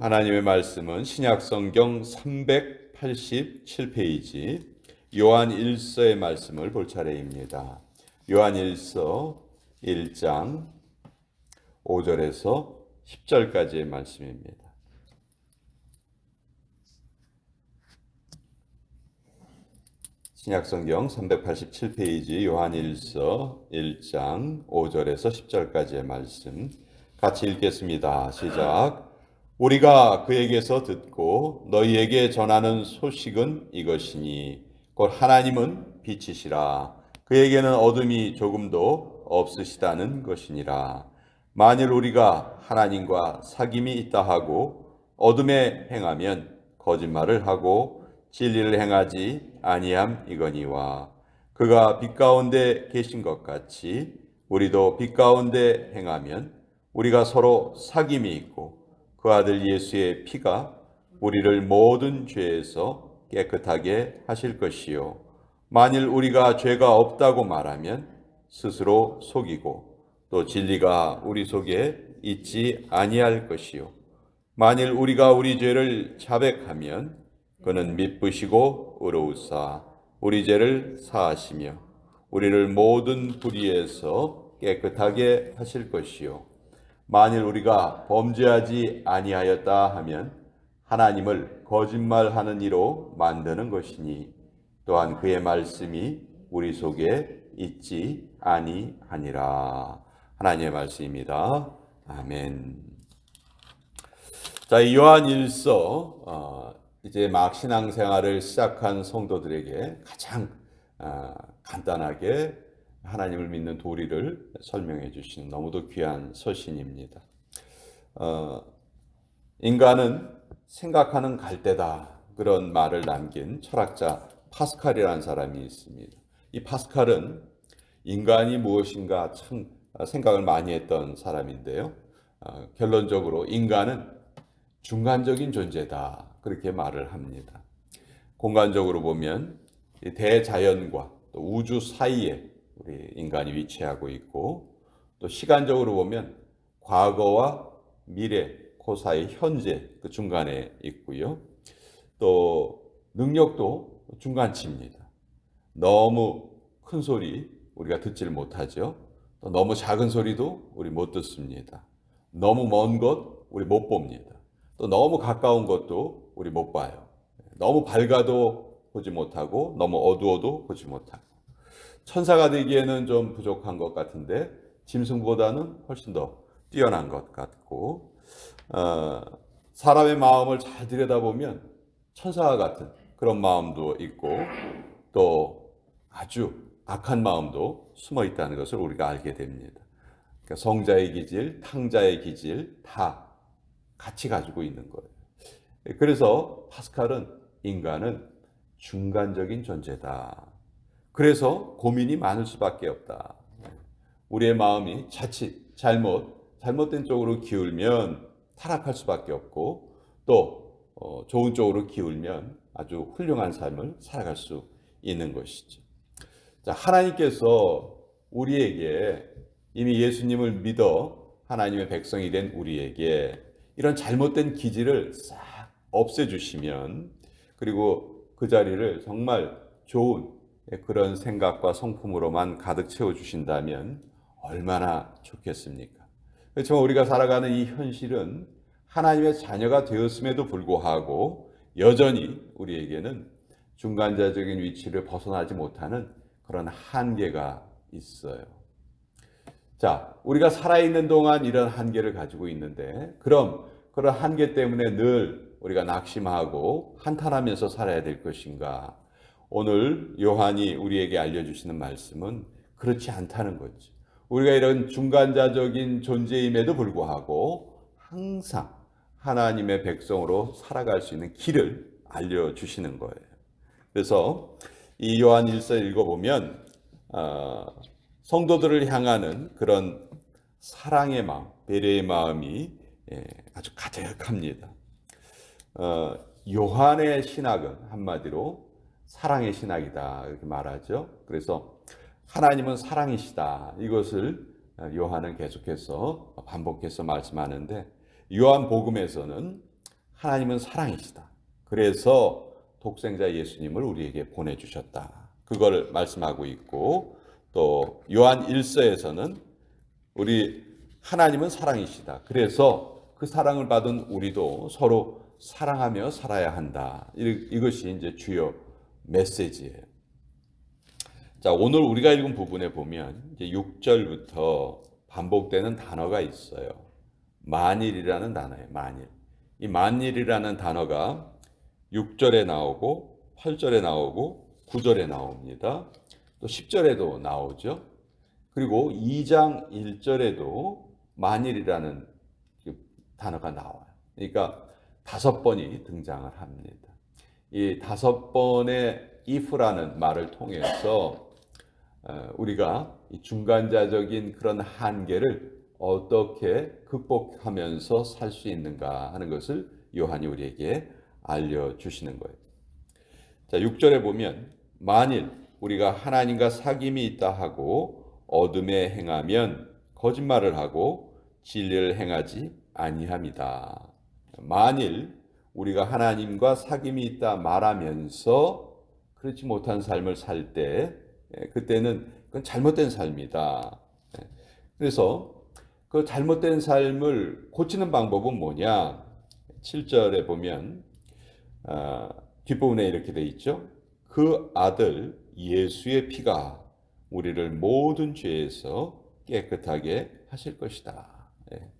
하나님의 말씀은 신약 성경 387페이지 요한 1서의 말씀을 볼 차례입니다. 요한 1서 1장 5절에서 10절까지의 말씀입니다. 신약 성경 387페이지 요한 1서 1장 5절에서 10절까지의 말씀 같이 읽겠습니다. 시작. 우리가 그에게서 듣고 너희에게 전하는 소식은 이것이니 곧 하나님은 빛이시라. 그에게는 어둠이 조금도 없으시다는 것이니라. 만일 우리가 하나님과 사귐이 있다 하고 어둠에 행하면 거짓말을 하고 진리를 행하지 아니함 이거니와 그가 빛 가운데 계신 것 같이 우리도 빛 가운데 행하면 우리가 서로 사귐이 있고 그 아들 예수의 피가 우리를 모든 죄에서 깨끗하게 하실 것이요. 만일 우리가 죄가 없다고 말하면 스스로 속이고 또 진리가 우리 속에 있지 아니할 것이요. 만일 우리가 우리 죄를 자백하면 그는 미쁘시고 의로우사 우리 죄를 사하시며 우리를 모든 불의에서 깨끗하게 하실 것이요. 만일 우리가 범죄하지 아니하였다 하면 하나님을 거짓말하는 이로 만드는 것이니 또한 그의 말씀이 우리 속에 있지 아니하니라. 하나님의 말씀입니다. 아멘. 자, 이 요한 1서 어, 이제 막 신앙생활을 시작한 성도들에게 가장 어, 간단하게 하나님을 믿는 도리를 설명해 주시는 너무도 귀한 서신입니다. 어, 인간은 생각하는 갈대다 그런 말을 남긴 철학자 파스칼이라는 사람이 있습니다. 이 파스칼은 인간이 무엇인가 참 생각을 많이 했던 사람인데요. 어, 결론적으로 인간은 중간적인 존재다 그렇게 말을 합니다. 공간적으로 보면 대자연과 우주 사이에 우리 인간이 위치하고 있고 또 시간적으로 보면 과거와 미래 그 사이 현재 그 중간에 있고요. 또 능력도 중간치입니다. 너무 큰 소리 우리가 듣지를 못하죠. 또 너무 작은 소리도 우리 못 듣습니다. 너무 먼 것 우리 못 봅니다. 또 너무 가까운 것도 우리 못 봐요. 너무 밝아도 보지 못하고 너무 어두워도 보지 못하고 천사가 되기에는 좀 부족한 것 같은데 짐승보다는 훨씬 더 뛰어난 것 같고 어, 사람의 마음을 잘 들여다보면 천사와 같은 그런 마음도 있고 또 아주 악한 마음도 숨어 있다는 것을 우리가 알게 됩니다. 그러니까 성자의 기질, 탕자의 기질 다 같이 가지고 있는 거예요. 그래서 파스칼은 인간은 중간적인 존재다. 그래서 고민이 많을 수밖에 없다. 우리의 마음이 자칫 잘못 잘못된 쪽으로 기울면 타락할 수밖에 없고 또 어, 좋은 쪽으로 기울면 아주 훌륭한 삶을 살아갈 수 있는 것이죠. 자, 하나님께서 우리에게 이미 예수님을 믿어 하나님의 백성이 된 우리에게 이런 잘못된 기질을 싹 없애주시면 그리고 그 자리를 정말 좋은 예, 그런 생각과 성품으로만 가득 채워주신다면 얼마나 좋겠습니까? 그렇지만 우리가 살아가는 이 현실은 하나님의 자녀가 되었음에도 불구하고 여전히 우리에게는 중간자적인 위치를 벗어나지 못하는 그런 한계가 있어요. 자, 우리가 살아있는 동안 이런 한계를 가지고 있는데, 그럼 그런 한계 때문에 늘 우리가 낙심하고 한탄하면서 살아야 될 것인가? 오늘 요한이 우리에게 알려주시는 말씀은 그렇지 않다는 거죠. 우리가 이런 중간자적인 존재임에도 불구하고 항상 하나님의 백성으로 살아갈 수 있는 길을 알려주시는 거예요. 그래서 이 요한 1서 읽어보면 어, 성도들을 향하는 그런 사랑의 마음, 배려의 마음이 예, 아주 가득합니다. 어, 요한의 신학은 한마디로 사랑의 신학이다 이렇게 말하죠. 그래서 하나님은 사랑이시다 이것을 요한은 계속해서 반복해서 말씀하는데 요한 복음에서는 하나님은 사랑이시다. 그래서 독생자 예수님을 우리에게 보내 주셨다. 그걸 말씀하고 있고 또 요한 1서에서는 우리 하나님은 사랑이시다. 그래서 그 사랑을 받은 우리도 서로 사랑하며 살아야 한다. 이- 이것이 이제 주요 메시지예요. 자, 오늘 우리가 읽은 부분에 보면 이제 6절부터 반복되는 단어가 있어요. 만일이라는 단어예요. 만일. 이 만일이라는 단어가 6절에 나오고 8절에 나오고 9절에 나옵니다. 또 10절에도 나오죠. 그리고 2장 1절에도 만일이라는 그 단어가 나와요. 그러니까 다섯 번이 등장을 합니다. 이 다섯 번의 if라는 말을 통해서 어, 우리가 이 중간자적인 그런 한계를 어떻게 극복하면서 살 수 있는가 하는 것을 요한이 우리에게 알려주시는 거예요. 자, 6절에 보면 만일 우리가 하나님과 사귐이 있다 하고 어둠에 행하면 거짓말을 하고 진리를 행하지 아니함이다. 만일 우리가 하나님과 사귐이 있다 말하면서 그렇지 못한 삶을 살 때 그때는 그건 잘못된 삶이다. 예. 그래서 그 잘못된 삶을 고치는 방법은 뭐냐? 7절에 보면 아, 뒷부분에 이렇게 돼 있죠. 그 아들 예수의 피가 우리를 모든 죄에서 깨끗하게 하실 것이다. 예.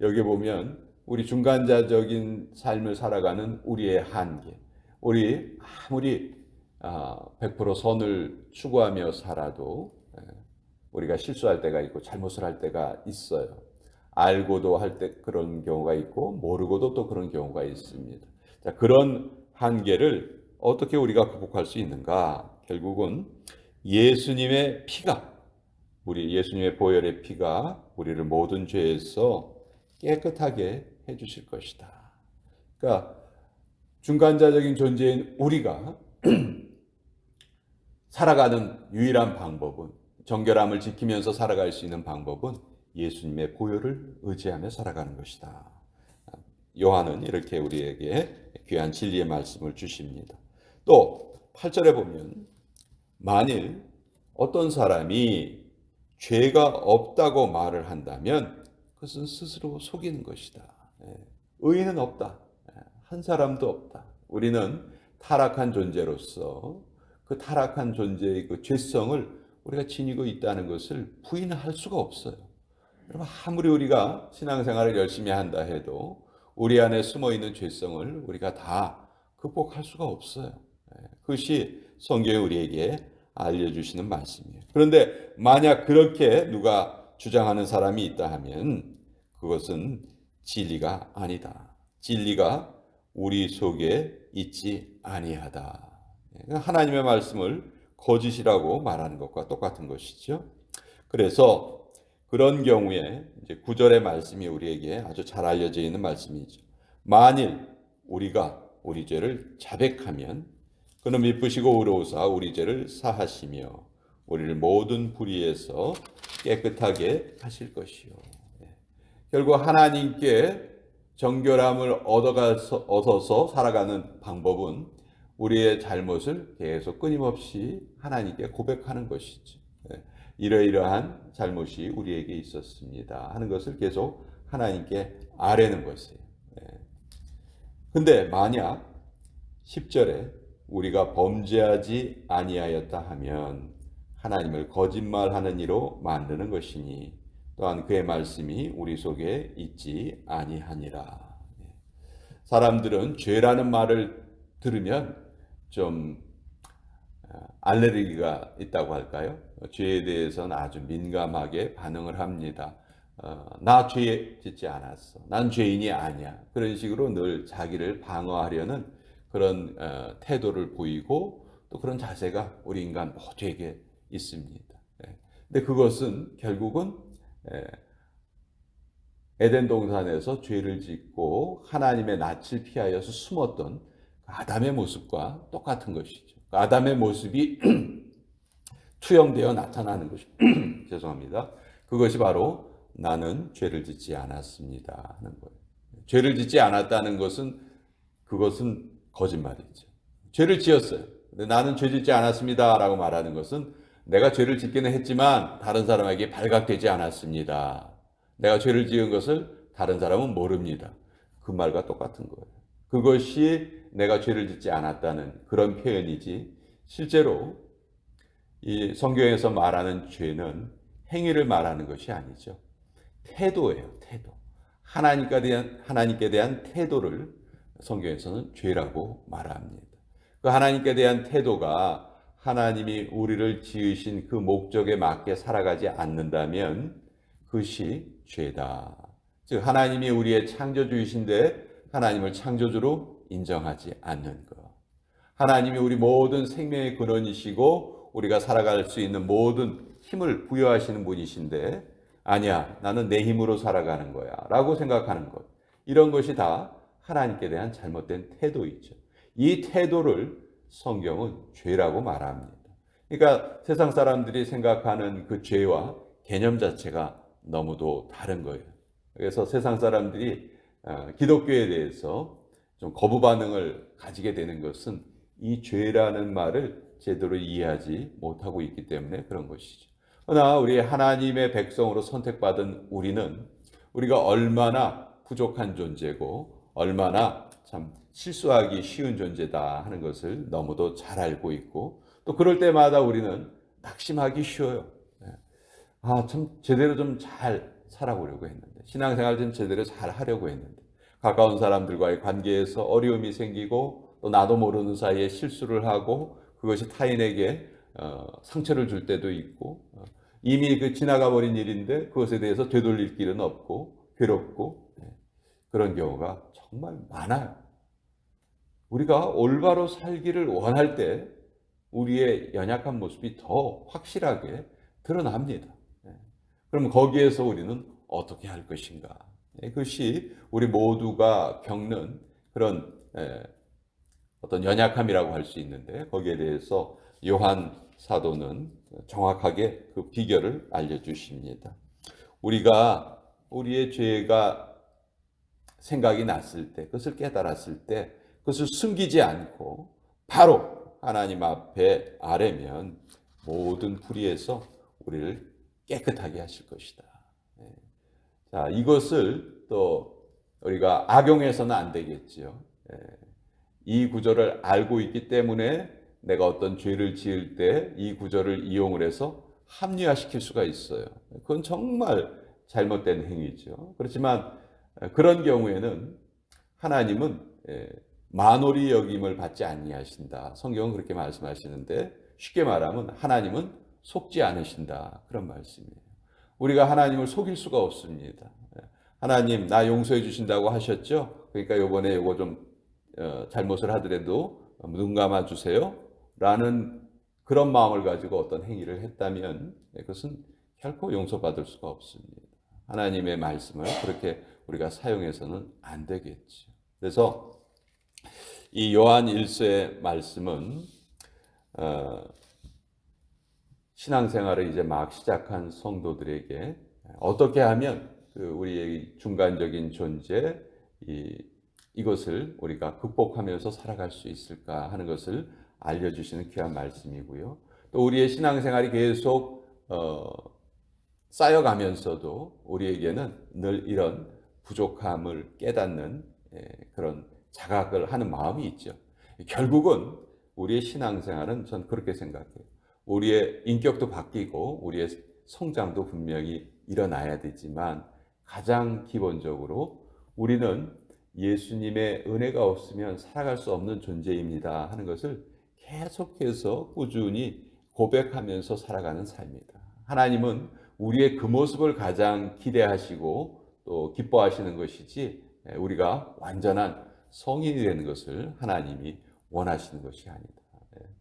여기 보면 우리 중간자적인 삶을 살아가는 우리의 한계, 우리 아무리 아, 100% 선을 추구하며 살아도 예, 우리가 실수할 때가 있고 잘못을 할 때가 있어요. 알고도 할 때 그런 경우가 있고 모르고도 또 그런 경우가 있습니다. 자, 그런 한계를 어떻게 우리가 극복할 수 있는가? 결국은 예수님의 피가 우리 예수님의 보혈의 피가 우리를 모든 죄에서 깨끗하게 해 주실 것이다. 그러니까 중간자적인 존재인 우리가 살아가는 유일한 방법은 정결함을 지키면서 살아갈 수 있는 방법은 예수님의 보혈을 의지하며 살아가는 것이다. 요한은 이렇게 우리에게 귀한 진리의 말씀을 주십니다. 또 8절에 보면 만일 어떤 사람이 죄가 없다고 말을 한다면 그것은 스스로 속이는 것이다. 예. 의인은 없다. 예. 한 사람도 없다. 우리는 타락한 존재로서 그 타락한 존재의 그 죄성을 우리가 지니고 있다는 것을 부인할 수가 없어요. 여러분 아무리 우리가 신앙생활을 열심히 한다 해도 우리 안에 숨어 있는 죄성을 우리가 다 극복할 수가 없어요. 예. 그것이 성경이 우리에게 알려주시는 말씀이에요. 그런데 만약 그렇게 누가 주장하는 사람이 있다 하면 그것은 진리가 아니다. 진리가 우리 속에 있지 아니하다. 하나님의 말씀을 거짓이라고 말하는 것과 똑같은 것이죠. 그래서 그런 경우에 이제 구절의 말씀이 우리에게 아주 잘 알려져 있는 말씀이죠. 만일 우리가 우리 죄를 자백하면 그는 미쁘시고 의로우사 우리 죄를 사하시며 우리를 모든 불의에서 깨끗하게 하실 것이요. 예. 결국 하나님께 정결함을 얻어서 살아가는 방법은 우리의 잘못을 계속 끊임없이 하나님께 고백하는 것이죠. 예. 이러이러한 잘못이 우리에게 있었습니다. 하는 것을 계속 하나님께 아뢰는 것이에요. 예. 근데 만약 10절에 우리가 범죄하지 아니하였다 하면 하나님을 거짓말하는 이로 만드는 것이니 또한 그의 말씀이 우리 속에 있지 아니하니라. 예. 사람들은 죄라는 말을 들으면 좀 어, 알레르기가 있다고 할까요? 죄에 대해서는 아주 민감하게 반응을 합니다. 어, 나 죄 짓지 않았어. 난 죄인이 아니야. 그런 식으로 늘 자기를 방어하려는 그런 어, 태도를 보이고 또 그런 자세가 우리 인간 모두에게 있습니다. 예. 근데 그것은 결국은 예, 에덴 동산에서 죄를 짓고 하나님의 낯을 피하여서 숨었던 그 아담의 모습과 똑같은 것이죠. 그 아담의 모습이 투영되어 나타나는 것이 죄송합니다. 그것이 바로 나는 죄를 짓지 않았습니다 하는 거예요. 죄를 짓지 않았다는 것은 그것은 거짓말이죠. 죄를 지었어요. 근데 나는 죄 짓지 않았습니다라고 말하는 것은 내가 죄를 짓기는 했지만 다른 사람에게 발각되지 않았습니다. 내가 죄를 지은 것을 다른 사람은 모릅니다. 그 말과 똑같은 거예요. 그것이 내가 죄를 짓지 않았다는 그런 표현이지 실제로 이 성경에서 말하는 죄는 행위를 말하는 것이 아니죠. 태도예요, 태도. 하나님께 대한 하나님께 대한 태도를 성경에서는 죄라고 말합니다. 그 하나님께 대한 태도가 하나님이 우리를 지으신 그 목적에 맞게 살아가지 않는다면 그것이 죄다. 즉 하나님이 우리의 창조주이신데 하나님을 창조주로 인정하지 않는 것. 하나님이 우리 모든 생명의 근원이시고 우리가 살아갈 수 있는 모든 힘을 부여하시는 분이신데 아니야 나는 내 힘으로 살아가는 거야 라고 생각하는 것 이런 것이 다 하나님께 대한 잘못된 태도이죠 이 태도를 성경은 죄라고 말합니다 그러니까 세상 사람들이 생각하는 그 죄와 개념 자체가 너무도 다른 거예요 그래서 세상 사람들이 어, 기독교에 대해서 좀 거부 반응을 가지게 되는 것은 이 죄라는 말을 제대로 이해하지 못하고 있기 때문에 그런 것이죠. 그러나 우리 하나님의 백성으로 선택받은 우리는 우리가 얼마나 부족한 존재고 얼마나 참 실수하기 쉬운 존재다 하는 것을 너무도 잘 알고 있고 또 그럴 때마다 우리는 낙심하기 쉬워요. 아, 참 제대로 좀 잘 살아보려고 했는데 신앙생활 좀 제대로 잘 하려고 했는데 가까운 사람들과의 관계에서 어려움이 생기고 또 나도 모르는 사이에 실수를 하고 그것이 타인에게 어, 상처를 줄 때도 있고 어, 이미 그 지나가 버린 일인데 그것에 대해서 되돌릴 길은 없고 괴롭고 네, 그런 경우가 정말 많아요. 우리가 올바로 살기를 원할 때 우리의 연약한 모습이 더 확실하게 드러납니다. 네. 그럼 거기에서 우리는 어떻게 할 것인가? 네, 그것이 우리 모두가 겪는 그런 어떤 연약함이라고 할 수 있는데 거기에 대해서 요한 사도는 정확하게 그 비결을 알려주십니다. 우리가 우리의 죄가 생각이 났을 때, 그것을 깨달았을 때, 그것을 숨기지 않고 바로 하나님 앞에 아뢰면 모든 불의에서 우리를 깨끗하게 하실 것이다. 네. 자, 이것을 또 우리가 악용해서는 안 되겠지요. 네. 이 구절을 알고 있기 때문에 내가 어떤 죄를 지을 때 이 구절을 이용을 해서 합리화시킬 수가 있어요. 그건 정말 잘못된 행위죠. 그렇지만 그런 경우에는 하나님은 예, 만홀히 여김을 받지 아니하신다. 성경은 그렇게 말씀하시는데 쉽게 말하면 하나님은 속지 않으신다. 그런 말씀이에요. 우리가 하나님을 속일 수가 없습니다. 예, 하나님 나 용서해 주신다고 하셨죠? 그러니까 요번에 요거 좀 어, 잘못을 하더라도 눈 감아 주세요. 라는 그런 마음을 가지고 어떤 행위를 했다면 그것은 결코 용서받을 수가 없습니다. 하나님의 말씀을 그렇게 우리가 사용해서는 안 되겠죠. 그래서 이 요한 1서의 말씀은 어, 신앙생활을 이제 막 시작한 성도들에게 어떻게 하면 그 우리의 중간적인 존재 이 이것을 우리가 극복하면서 살아갈 수 있을까 하는 것을 알려주시는 귀한 말씀이고요. 또 우리의 신앙생활이 계속 어, 쌓여가면서도 우리에게는 늘 이런 부족함을 깨닫는 예, 그런 자각을 하는 마음이 있죠. 결국은 우리의 신앙생활은 전 그렇게 생각해요. 우리의 인격도 바뀌고 우리의 성장도 분명히 일어나야 되지만 가장 기본적으로 우리는 예수님의 은혜가 없으면 살아갈 수 없는 존재입니다 하는 것을 계속해서 꾸준히 고백하면서 살아가는 삶이다. 하나님은 우리의 그 모습을 가장 기대하시고 또 기뻐하시는 것이지 우리가 완전한 성인이 되는 것을 하나님이 원하시는 것이 아니다.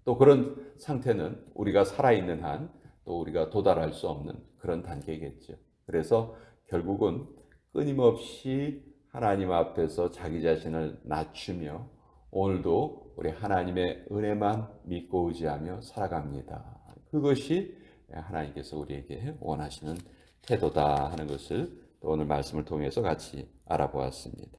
또 그런 상태는 우리가 살아있는 한 또 우리가 도달할 수 없는 그런 단계겠죠. 그래서 결국은 끊임없이 하나님 앞에서 자기 자신을 낮추며 오늘도 우리 하나님의 은혜만 믿고 의지하며 살아갑니다. 그것이 하나님께서 우리에게 원하시는 태도다 하는 것을 오늘 말씀을 통해서 같이 알아보았습니다.